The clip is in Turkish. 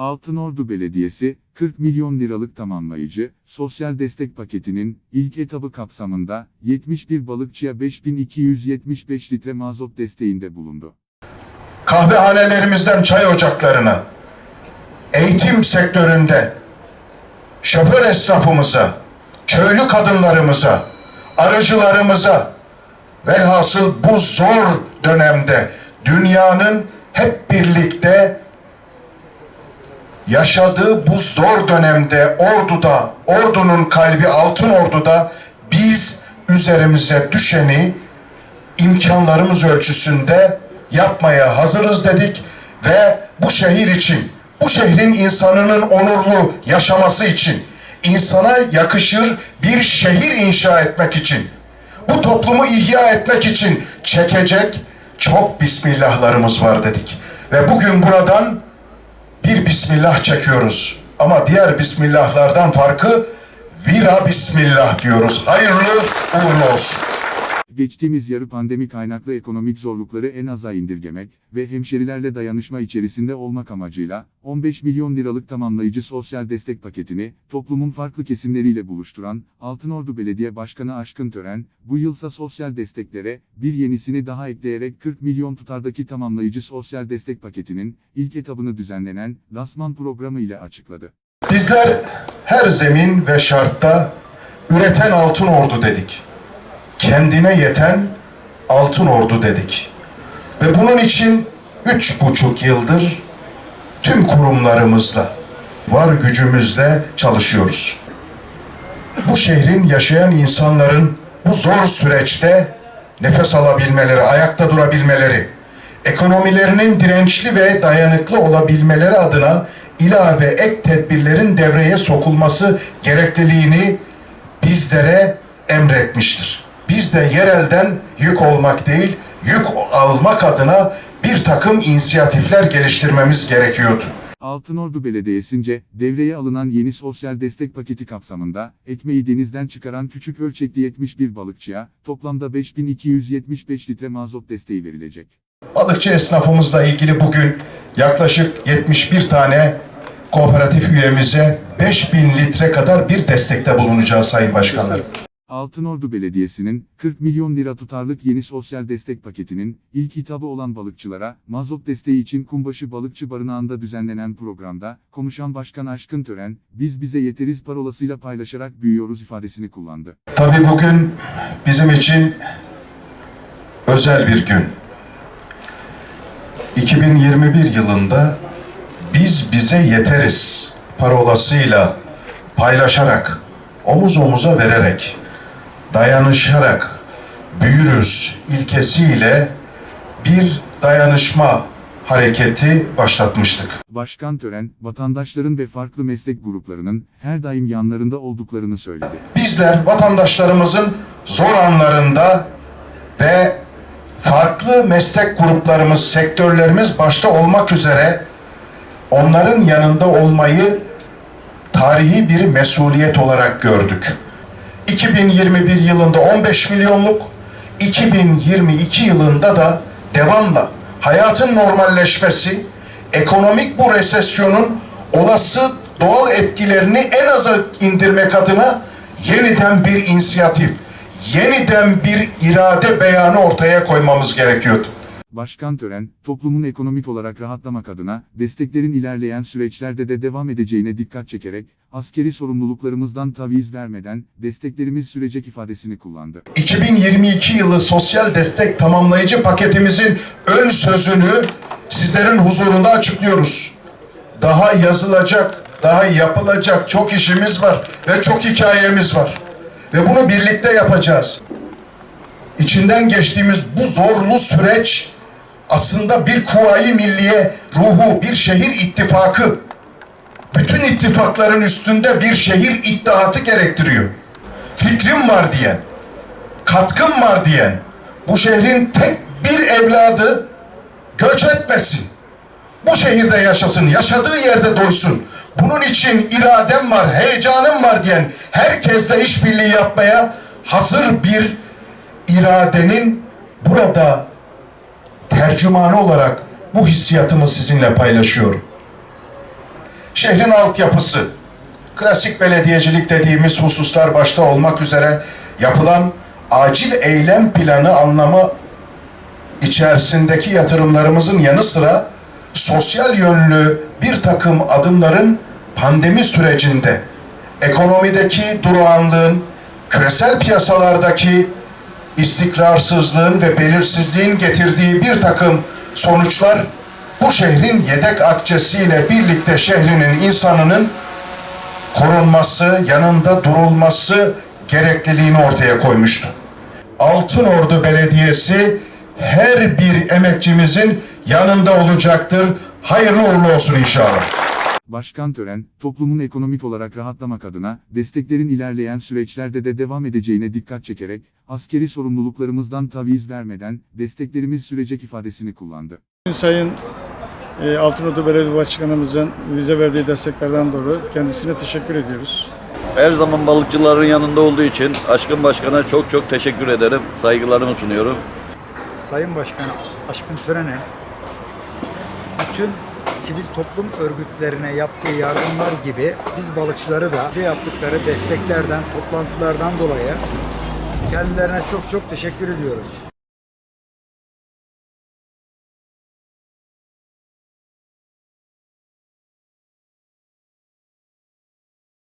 Altınordu Belediyesi, 40 milyon liralık tamamlayıcı, sosyal destek paketinin ilk etabı kapsamında 71 balıkçıya 5275 litre mazot desteğinde bulundu. kahvehanelerimizden çay ocaklarına, eğitim sektöründe şoför esnafımıza, köylü kadınlarımıza, arıcılarımıza, velhasıl bu zor dönemde dünyanın hep birlikte yaşadığı bu zor dönemde orduda, ordunun kalbi altın orduda biz üzerimize düşeni imkanlarımız ölçüsünde yapmaya hazırız dedik ve bu şehir için, bu şehrin insanının onurlu yaşaması için, insana yakışır bir şehir inşa etmek için, bu toplumu ihya etmek için çekecek çok bismillahlarımız var dedik. Ve bugün buradan bir bismillah çekiyoruz. Ama diğer bismillahlardan farkı vira bismillah diyoruz. Hayırlı uğurlu olsun. Geçtiğimiz yarı pandemi kaynaklı ekonomik zorlukları en aza indirgemek ve hemşerilerle dayanışma içerisinde olmak amacıyla 15 milyon liralık tamamlayıcı sosyal destek paketini toplumun farklı kesimleriyle buluşturan Altınordu Belediye Başkanı Aşkın Tören, bu yılsa sosyal desteklere bir yenisini daha ekleyerek 40 milyon tutardaki tamamlayıcı sosyal destek paketinin ilk etabını düzenlenen Lasman programı ile açıkladı. Bizler her zemin ve şartta üreten altın ordu dedik. Kendine yeten altın ordu dedik. Ve bunun için üç buçuk yıldır tüm kurumlarımızla, var gücümüzle çalışıyoruz. Bu şehrin yaşayan insanların bu zor süreçte nefes alabilmeleri, ayakta durabilmeleri, ekonomilerinin dirençli ve dayanıklı olabilmeleri adına ilave ek tedbirlerin devreye sokulması gerekliliğini bizlere emretmiştir. Biz de yerelden yük olmak değil, yük almak adına bir takım inisiyatifler geliştirmemiz gerekiyordu. Altınordu Belediyesi'nce devreye alınan yeni sosyal destek paketi kapsamında ekmeği denizden çıkaran küçük ölçekli 71 balıkçıya toplamda 5275 litre mazot desteği verilecek. Balıkçı esnafımızla ilgili bugün yaklaşık 71 tane kooperatif üyemize 5000 litre kadar bir destekte bulunacağız Sayın Başkanlarım. Altınordu Belediyesi'nin 40 milyon lira tutarlık yeni sosyal destek paketinin ilk hitabı olan balıkçılara mazot desteği için Kumbaşı Balıkçı Barınağı'nda düzenlenen programda konuşan Başkan Aşkın Tören, biz bize yeteriz parolasıyla paylaşarak büyüyoruz ifadesini kullandı. Tabii bugün bizim için özel bir gün. 2021 yılında biz bize yeteriz parolasıyla paylaşarak, omuz omuza vererek, dayanışarak büyürüz ilkesiyle bir dayanışma hareketi başlatmıştık. Başkan Tören, vatandaşların ve farklı meslek gruplarının her daim yanlarında olduklarını söyledi. Bizler vatandaşlarımızın zor anlarında ve farklı meslek gruplarımız, sektörlerimiz başta olmak üzere onların yanında olmayı tarihi bir mesuliyet olarak gördük. 2021 yılında 15 milyonluk, 2022 yılında da devamla hayatın normalleşmesi, ekonomik bu resesyonun olası doğal etkilerini en aza indirmek adına yeniden bir inisiyatif, yeniden bir irade beyanı ortaya koymamız gerekiyordu. Başkan Tören, toplumun ekonomik olarak rahatlamak adına desteklerin ilerleyen süreçlerde de devam edeceğine dikkat çekerek, askeri sorumluluklarımızdan taviz vermeden desteklerimiz sürecek ifadesini kullandı. 2022 yılı sosyal destek tamamlayıcı paketimizin ön sözünü sizlerin huzurunda açıklıyoruz. Daha yazılacak, daha yapılacak çok işimiz var ve çok hikayemiz var. Ve bunu birlikte yapacağız. İçinden geçtiğimiz bu zorlu süreç aslında bir kuvayi milliye ruhu, bir şehir ittifakı, ittifakların üstünde bir şehir iddiatı gerektiriyor. Fikrim var diyen, katkım var diyen, bu şehrin tek bir evladı göç etmesin. Bu şehirde yaşasın, yaşadığı yerde doysun. Bunun için iradem var, heyecanım var diyen herkesle işbirliği yapmaya hazır bir iradenin burada tercümanı olarak bu hissiyatımı sizinle paylaşıyorum. Şehrin altyapısı, klasik belediyecilik dediğimiz hususlar başta olmak üzere yapılan acil eylem planı anlamı içerisindeki yatırımlarımızın yanı sıra sosyal yönlü bir takım adımların pandemi sürecinde ekonomideki durağanlığın, küresel piyasalardaki istikrarsızlığın ve belirsizliğin getirdiği bir takım sonuçlar bu şehrin yedek akçesiyle birlikte şehrinin insanının korunması, yanında durulması gerekliliğini ortaya koymuştu. Altınordu Belediyesi her bir emekçimizin yanında olacaktır. Hayırlı uğurlu olsun inşallah. Başkan Tören, toplumun ekonomik olarak rahatlamak adına, desteklerin ilerleyen süreçlerde de devam edeceğine dikkat çekerek, askeri sorumluluklarımızdan taviz vermeden, desteklerimiz sürecek ifadesini kullandı. Sayın e, Altınordu Belediye Başkanımızın bize verdiği desteklerden dolayı kendisine teşekkür ediyoruz. Her zaman balıkçıların yanında olduğu için Aşkın Başkan'a çok çok teşekkür ederim. Saygılarımı sunuyorum. Sayın Başkan Aşkın Tören'e bütün sivil toplum örgütlerine yaptığı yardımlar gibi biz balıkçıları da bize yaptıkları desteklerden, toplantılardan dolayı kendilerine çok çok teşekkür ediyoruz.